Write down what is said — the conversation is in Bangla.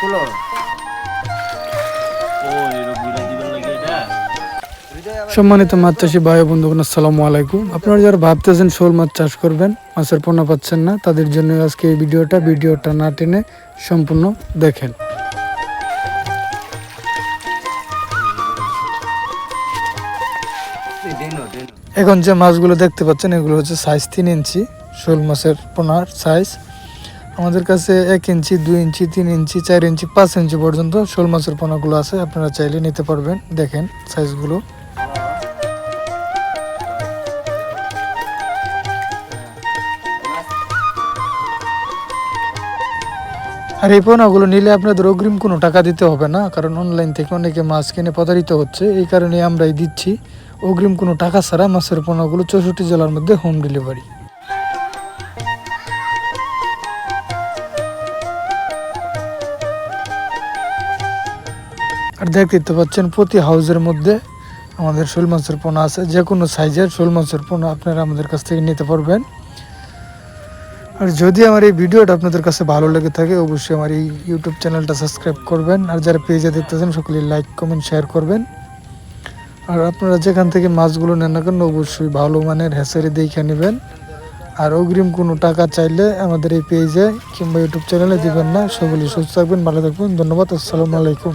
খুলো সম্মানিত মাছ চাষি ভাই বন্ধুগণ আসসালামু আলাইকুম। আপনারা যারা ভাবতেছেন শোল মাছ চাষ করবেন মাছের পোনা পাচ্ছেন না তাদের জন্য আজকে এই ভিডিওটা ভিডিওটা না টেনে সম্পূর্ণ দেখেন। দেনো দেনো এখন যে মাছগুলো দেখতে পাচ্ছেন এগুলো হচ্ছে সাইজ তিন ইঞ্চি শোল মাছের পোনার সাইজ আমাদের কাছে এক ইঞ্চি, দুই ইঞ্চি, তিন ইঞ্চি, চার ইঞ্চি, পাঁচ ইঞ্চি পর্যন্ত শোল মাছের পোনাগুলো আছে। আপনারা চাইলে নিতে পারবেন। দেখেন সাইজগুলো। আর এই পণ্যগুলো নিলে আপনাদের অগ্রিম কোনো টাকা দিতে হবে না, কারণ অনলাইন থেকে অনেকে মাছ কিনে প্রতারিত হচ্ছে। এই কারণে আমরাই দিচ্ছি। অগ্রিম কোনো টাকা ছাড়া মাছের পণ্যগুলো চৌষট্টি জেলার মধ্যে হোম ডেলিভারি। আর দেখতে পাচ্ছেন, প্রতি হাউজের মধ্যে আমাদের শোল মাছের পোনা আছে। যে কোনো সাইজের শোল মাছের পোনা আপনারা আমাদের কাছ থেকে নিতে পারবেন। আর যদি আমার এই ভিডিওটা আপনাদের কাছে ভালো লেগে থাকে, অবশ্যই আমার এই ইউটিউব চ্যানেলটা সাবস্ক্রাইব করবেন। আর যারা পেজে দেখতেছেন সকলে লাইক, কমেন্ট, শেয়ার করবেন। আর আপনারা যেখান থেকে মাছগুলো নেন না কেন, অবশ্যই ভালো মানের হ্যাসারি দেখে নেবেন। আর অগ্রিম কোনো টাকা চাইলে আমাদের এই পেজে কিংবা ইউটিউব চ্যানেলে দিবেন না। সকলে সুস্থ থাকবেন, ভালো থাকবেন। ধন্যবাদ, আসসালামু আলাইকুম।